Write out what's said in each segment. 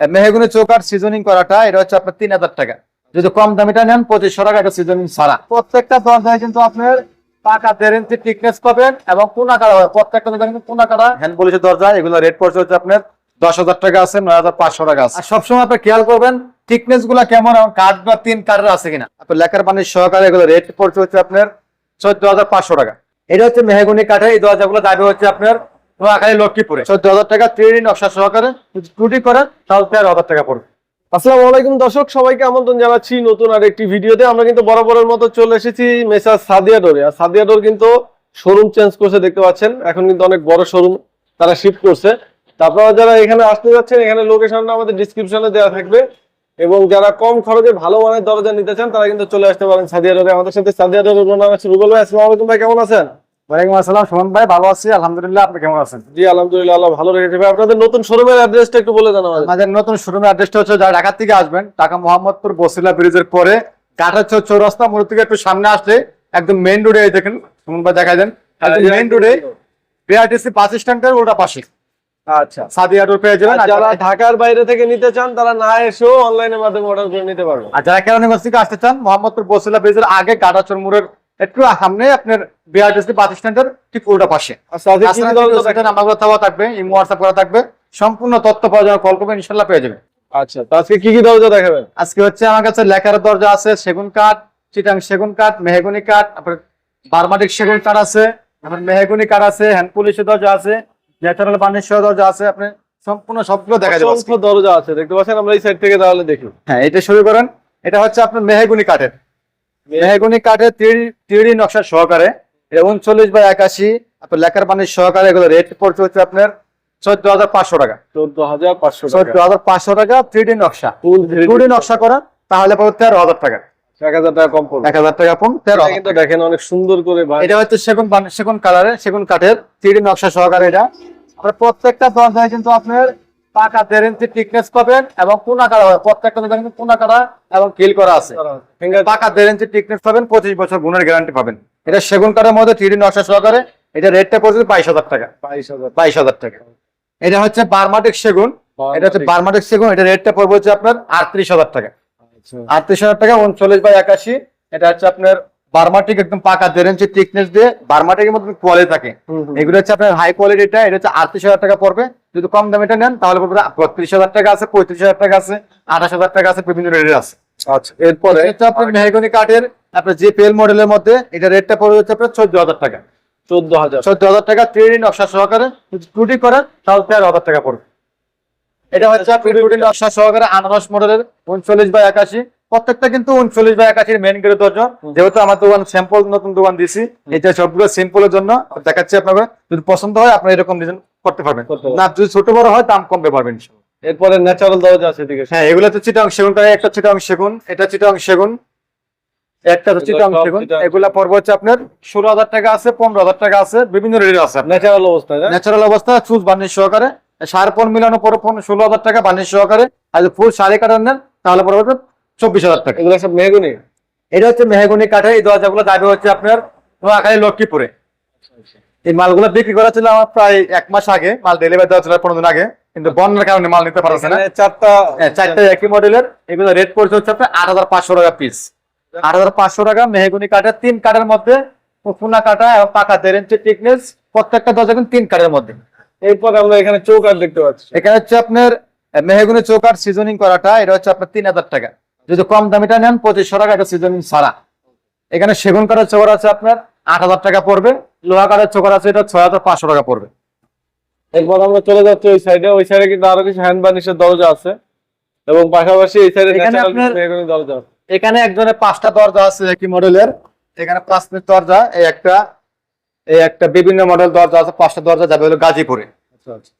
মেহগুনি চৌকার সিজনিং করাটা এটা হচ্ছে আপনার তিন হাজার টাকা। যদি কম দামিটা নেন পঁচিশশো টাকা এটা সিজনিং ছাড়া। প্রত্যেকটা দরজায় কিন্তু আপনার পাকা দেড় ইঞ্চি টিকনেস পাবেন এবং কোনা কাটা প্রত্যেকটা দরজা কিন্তু কোনা কাটা হ্যান্ড পলিশের দরজা এগুলো রেট পড়ছে হচ্ছে আপনার দশ হাজার টাকা আছে নয় হাজার পাঁচশো টাকা আছে। আর সবসময় আপনি খেয়াল করবেন থিকনেসগুলা কেমন এবং কাঠ বা তিন কাঠের আছে কিনা। আপনার লেখার পানির সহকারে এগুলো রেট পড়ছে হচ্ছে আপনার চোদ্দ হাজার পাঁচশো টাকা। এটা হচ্ছে মেহগুনি কাঠের এই দরজাগুলো দাবি হচ্ছে আপনার নোয়াখালী লক্ষ্মীপুরে। চোদ্দ হাজার টাকা থ্রি নকশা সহকারে যদি ত্রুটি করেন তাহলে তেরো হাজার টাকা পড়বে। আসসালামু আলাইকুম দর্শক সবাইকে আমন্ত্রণ জানাচ্ছি নতুন আর একটি ভিডিওতে। আমরা কিন্তু বরাবরের মতো চলে এসেছি মেসার সাদিয়া ডোরে আর সাদিয়া ডোর কিন্তু শোরুম চেঞ্জ করছে দেখতে পাচ্ছেন। এখন কিন্তু অনেক বড় শোরুম তারা শিফট করছে। তারপর যারা এখানে আসতে যাচ্ছেন এখানে লোকেশনটা আমাদের ডিসক্রিপশনে দেওয়া থাকবে। এবং যারা কম খরচে ভালো মানের দরজা নিতে চান তারা কিন্তু চলে আসতে পারেন সাদিয়া ডোরে আমাদের সাথে সাদিয়া ডোরের নাম আছে রুবেল ভাই আসসালামু আলাইকুম ভাই কেমন আছেন? ওয়ালাইকুম আসসালাম সুমন ভাই ভালো আছি আলহামদুলিল্লাহ আপনি কেমন আছেন? জি আলহামদুলিল্লাহ আল্লাহ ভালো রেখেছে। ভাই আপনাদের নতুন শোরুমের অ্যাড্রেসটা একটু বলে দেন আমাদের। আমাদের নতুন শোরুমের অ্যাড্রেসটা হচ্ছে যারা ঢাকা থেকে আসবেন ঢাকা মোহাম্মদপুর বসিলা ব্রিজের পরে কাটাচ্ছে চৌরাস্তা মোড় থেকে একটু সামনে আসলে একদম মেইন রোডে দেখেন সুমন ভাই দেখা দেন। মেইন রোডে বিআরটিসি বাস স্ট্যান্ডের ওটা পাশে। আচ্ছা। সাদিয়া রোড পেয়ে যাবেন যারা ঢাকার বাইরে থেকে নিতে চান তারা না এসেও অনলাইনের মাধ্যমে অর্ডার করে নিতে আর যারা কেরানীগঞ্জ থেকে আসতে চান মোহাম্মদপুর বসিলা ব্রিজের আগে কাটাচর মোড়ের একটু সামনে আপনার বিআরটিসি বাস স্ট্যান্ডের ঠিক উল্টা পাশে। দরজা রাস্তায় নাম্বারগুলো দেওয়া থাকবে ইমো হোয়াটসঅ্যাপ করা থাকবে সম্পূর্ণ তথ্য পাওয়া যাবে কল করবেন ইনশাল্লাহ পেয়ে যাবেন। আচ্ছা আজকে কি কি দরজা দেখাবেন? আজকে হচ্ছে আমার কাছে লেখার দরজা আছে সেগুন কাঠ চিটাং সেগুন কাঠ মেহগুনি কাঠ তারপরে বারমাটিক সেগুন কাঠ আছে তারপর মেহগুনি কাঠ আছে হ্যান্ড পুলিশের দরজা আছে ন্যাচারাল বানিশের দরজা আছে আপনি সম্পূর্ণ সবগুলো দেখা যাবে দরজা আছে দেখতে পাচ্ছেন? আমরা এই সাইড থেকে তাহলে দেখি। হ্যাঁ এটা শুরু করেন এটা হচ্ছে আপনার মেহগুনি কাঠের। মেহগুনি কাঠের তিড়ি নকশা সহকারে এটা উনচল্লিশ বাই একাশি আপনার লেখার পানির সহকারে এগুলো রেট পড়ছে হচ্ছে আপনার চোদ্দ হাজার পাঁচশো টাকা। চোদ্দ হাজার পাঁচশো চোদ্দ হাজার পাঁচশো টাকা থ্রি নকশা। নকশা করা তাহলে পড়বে তেরো হাজার টাকা। এক হাজার টাকা কম পড়বে। এক হাজার টাকা কম তেরো কিন্তু দেখেন অনেক সুন্দর করে এটা হচ্ছে সেগুন সেগুন কালারে সেগুন কাঠের থ্রি নকশা সহকারে এটা। আপনার প্রত্যেকটা দরজায় কিন্তু আপনার পাকা দেড় ইঞ্চি টিকনেস পাবেন এবং কোনা কাটা প্রত্যেকটা কিন্তু কোনা কাটা এবং কিল করা আছে। পাকা দেড় ইঞ্চি টিকনেস পাবেন পঁচিশ বছর গুণের গ্যারান্টি পাবেন। এটা সেগুন কাঠের মধ্যে থ্রি নকশা সহকারে। এটা রেটটা পড়ছে বাইশ হাজার টাকা। বাইশ হাজার। টাকা। এটা হচ্ছে বারমাটিক সেগুন। এটা হচ্ছে বারমাটিক সেগুন। এটা রেটটা পড়বে হচ্ছে আপনার আটত্রিশ হাজার টাকা। আচ্ছা। আটত্রিশ হাজার টাকা উনচল্লিশ বাই একাশি। এটা হচ্ছে আপনার বার্মাটিক একদম পাকা দেড় ইঞ্চি thickness দিয়ে বার্মাটিকের মধ্যে কোয়ালিটি থাকে। এগুলো হচ্ছে আপনার হাই কোয়ালিটিটা এটা হচ্ছে আটত্রিশ হাজার টাকা পড়বে। যদি কম দামে দামিটা নেন তাহলে পড়বে বত্রিশ হাজার টাকা আছে পঁয়ত্রিশ হাজার টাকা আছে আঠাশ হাজার টাকা আছে বিভিন্ন রেটের আছে। আচ্ছা এরপরে এটা আপনার মেহগনি কাঠের আপনার যে পেল মডেলের মধ্যে এটা রেটটা পড়বে হচ্ছে আপনার চোদ্দ হাজার টাকা। চোদ্দ হাজার। চোদ্দ হাজার টাকা থ্রি নকশা সহকারে যদি ত্রুটি করেন তাহলে তেরো হাজার টাকা পড়বে। এটা হচ্ছে ত্রুটি নকশা সহকারে আনারস মডেলের উনচল্লিশ বাই একাশি। প্রত্যেকটা কিন্তু উনচল্লিশ বাই একাশির মেন গেটের দরজা যেহেতু আমার দোকান স্যাম্পল নতুন দোকান দিছি এটা সবগুলো সিম্পলের জন্য দেখাচ্ছি আপনাকে। যদি পছন্দ হয় আপনি এরকম ডিজাইন করতে পারবেন। না যদি ছোট বড় হয় দাম কমবে পারবেন এরপরে ন্যাচারাল দরজা আছে এদিকে। হ্যাঁ এগুলো তো চিটাং সেগুন একটা চিটাং সেগুন এটা চিটাং সেগুন একটা চিটাং সেগুন। এগুলা পড়বে হচ্ছে আপনার ষোলো হাজার টাকা আছে পনেরো হাজার টাকা আছে বিভিন্ন রেটের আছে। ন্যাচারাল অবস্থায় না? ন্যাচারাল অবস্থা চুজ বার্নিশ সহকারে। সার পর মিলানো পরে ষোলো হাজার টাকা বার্নিশ সহকারে। আর ফুল শাড়ি কাটার নেন তাহলে পরে হচ্ছে চব্বিশ হাজার টাকা। এগুলো সব মেহগুনি? এটা হচ্ছে মেহগুনি কাঠে এই দরজাগুলো দাবি হচ্ছে আপনার নোয়াখালী লক্ষ্মীপুরে। এই মালগুলো বিক্রি করা ছিল আমার প্রায় এক মাস আগে মাল ডেলিভারি দেওয়া ছিল পনেরো দিন আগে কিন্তু বন্যার কারণে মাল নিতে পারছে না। চারটা হ্যাঁ, একই মডেলের এগুলো রেট পড়ছে হচ্ছে আপনার আট হাজার পাঁচশো টাকা পিস আট হাজার পাঁচশো টাকা মেহগুনি কাঠের তিন কাঠের মধ্যে পুনা কাটা এবং পাকা দেড় ইঞ্চি টিকনেস প্রত্যেকটা দরজা কিন্তু তিন কাঠের মধ্যে। এরপরে আমরা এখানে চৌকাট দেখতে পাচ্ছি। এখানে হচ্ছে আপনার মেহগুনি চৌকার সিজনিং করাটা এটা হচ্ছে আপনার তিন হাজার টাকা। যদি কম দামিটা নেন পঁচিশশো টাকা এটা সিজনিং ছাড়া। এখানে সেগুন কাঠের চোকর আছে আপনার আট হাজার টাকা পড়বে। লোহা কাঠের চোকর আছে এটা ছয় হাজার পাঁচশো টাকা পড়বে। এরপর আমরা চলে যাচ্ছি ওই সাইডে ওই সাইডে কিন্তু আরও কিছু হ্যান্ড বার্নিশের দরজা আছে। এবং পাশাপাশি এই সাইডে দরজা আছে। এখানে একজনের পাঁচটা দরজা আছে একই মডেলের এখানে পাঁচ পিস দরজা এই একটা এই একটা বিভিন্ন মডেল দরজা আছে পাঁচটা দরজা যাবে হলো গাজীপুরে। আচ্ছা আচ্ছা।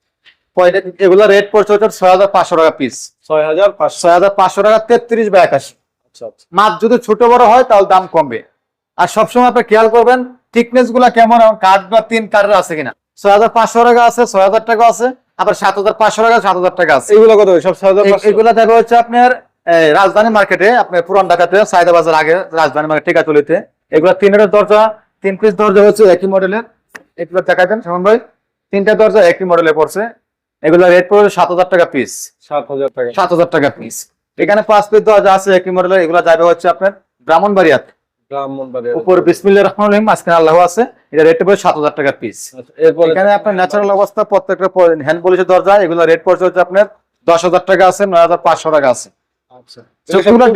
এগুলো রেট পড়ছে হচ্ছে ছয় হাজার পাঁচশো টাকা পিস ছয় হাজার পাঁচশো। ছয় হাজার পাঁচশো টাকা তেত্রিশ বা একাশি। আচ্ছা আচ্ছা। মাছ যদি ছোট বড় হয় তাহলে দাম কমবে। আর সবসময় আপনি খেয়াল করবেন থিকনেসগুলা কেমন কাঠ বা তিন কাঠের আছে কিনা। ছয় হাজার পাঁচশো টাকা আছে ছয় হাজার টাকা আছে আবার সাত হাজার পাঁচশো টাকা সাত হাজার টাকা আছে। এগুলো কত সব ছয় হাজার এ- পাঁচশো এগুলা দেবে হচ্ছে আপনার রাজধানী মার্কেটে আপনার পুরান ঢাকাতে সাইদা বাজার আগে রাজধানী মার্কেট টিকাতলিতে। এগুলো তিনের দরজা তিন পিস দরজা হচ্ছে একই মডেলের এগুলো সুমন ভাই। তিনটা দরজা একই মডেলে পড়ছে। এগুলো রেট পড়বে সাত হাজার টাকা পিস সাত হাজার টাকা। সাত হাজার টাকা পিস এখানে পাঁচ পিস দরজা আছে একই মডেলের এগুলো যাবে হচ্ছে আপনার ব্রাহ্মণবাড়িয়াত। ব্রাহ্মণবাড়িয়া। উপর বিসমিল্লাহ রহমান রহিম মাঝখানে আল্লাহ আছে। এটা রেট পড়বে সাত হাজার টাকা পিস আচ্ছা, এখানে আপনার ন্যাচারাল অবস্থা প্রত্যেকটা হ্যান্ড পলিশের দরজা এগুলো রেট পড়ছে হচ্ছে আপনার দশ হাজার টাকা আছে নয় হাজার পাঁচশো টাকা আছে। আচ্ছা।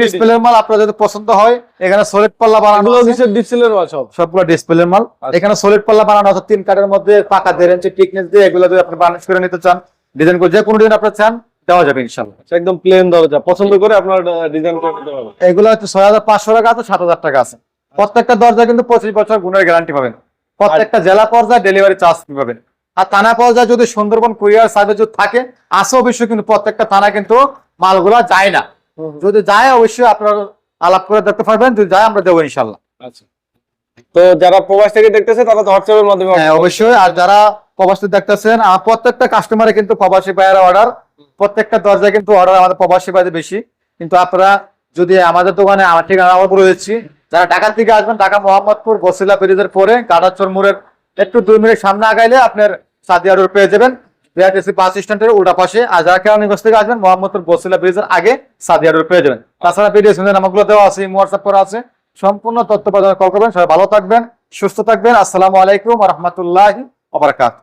ডিসপ্লের মাল আপনার যদি পছন্দ হয় এখানে সলিড পাল্লা বানানো ডিসপ্লের মাল সব? সবগুলো ডিসপ্লের মাল। আচ্ছা। এখানে সলিড পাল্লা বানানো আছে তিন কাঠের মধ্যে পাকা দেড় ইঞ্চি টিকনেস দিয়ে এগুলো যদি আপনি বানিশ করে নিতে চান ডিজাইন করে যে কোনো ডিজাইন আপনি চান দেওয়া যাবে ইনশাল্লাহ। আচ্ছা, একদম প্লেন দরজা। পছন্দ করে আপনার ডিজাইন করে দিতে পারবেন। এগুলো হচ্ছে ছয় হাজার পাঁচশো টাকা আছে সাত হাজার টাকা আছে। প্রত্যেকটা দরজা কিন্তু পঁচিশ বছর গুণের গ্যারান্টি পাবেন। প্রত্যেকটা জেলা পর্যায়ে ডেলিভারি চার্জ পাবেন। আর থানা পর্যায়ে যদি সুন্দরবন কুরিয়ার সার্ভিস যদি থাকে আসে অবশ্যই কিন্তু প্রত্যেকটা থানা কিন্তু মালগুলা যায় না। যদি যায় অবশ্যই আপনারা আলাপ করে দেখতে পারবেন। যদি যায় আমরা দেবো ইনশাল্লাহ। আচ্ছা। তো যারা প্রবাস থেকে দেখতেছে তারা তো হোয়াটসঅ্যাপের মাধ্যমে হ্যাঁ অবশ্যই। আর যারা প্রবাসী দেখতেছেন আমার প্রত্যেকটা কাস্টমারে কিন্তু প্রবাসী ভাইয়ের অর্ডার প্রত্যেকটা দরজায় কিন্তু অর্ডার আমাদের প্রবাসী ভাইদের বেশি। কিন্তু আপনারা যদি আমাদের দোকানে আমার ঠিকানা বলে দিচ্ছি, যারা ঢাকার থেকে আসবেন, ঢাকা মোহাম্মদপুর বসিলা ব্রিজের পরে কাটাচর মোড়ের একটু দুই মিনিট সামনে আগাইলে আপনার সাদিয়া রোড পেয়ে যাবেন। বিআরটিসি বাস স্ট্যান্ডের উল্টা পাশে। আর যারা কেরানীগঞ্জ থেকে আসবেন, মোহাম্মদপুর বসিলা ব্রিজের আগে সাদিয়া রোড পেয়ে যাবেন। তাছাড়া ভিডিও নামগুলো দেওয়া আছে হোয়াটসঅ্যাপ করা আছে। সম্পূর্ণ তথ্য প্রদান কল করবেন। সবাই ভালো থাকবেন, সুস্থ থাকবেন। আসসালামু আলাইকুম রহমতুল্লাহ আবরাকাত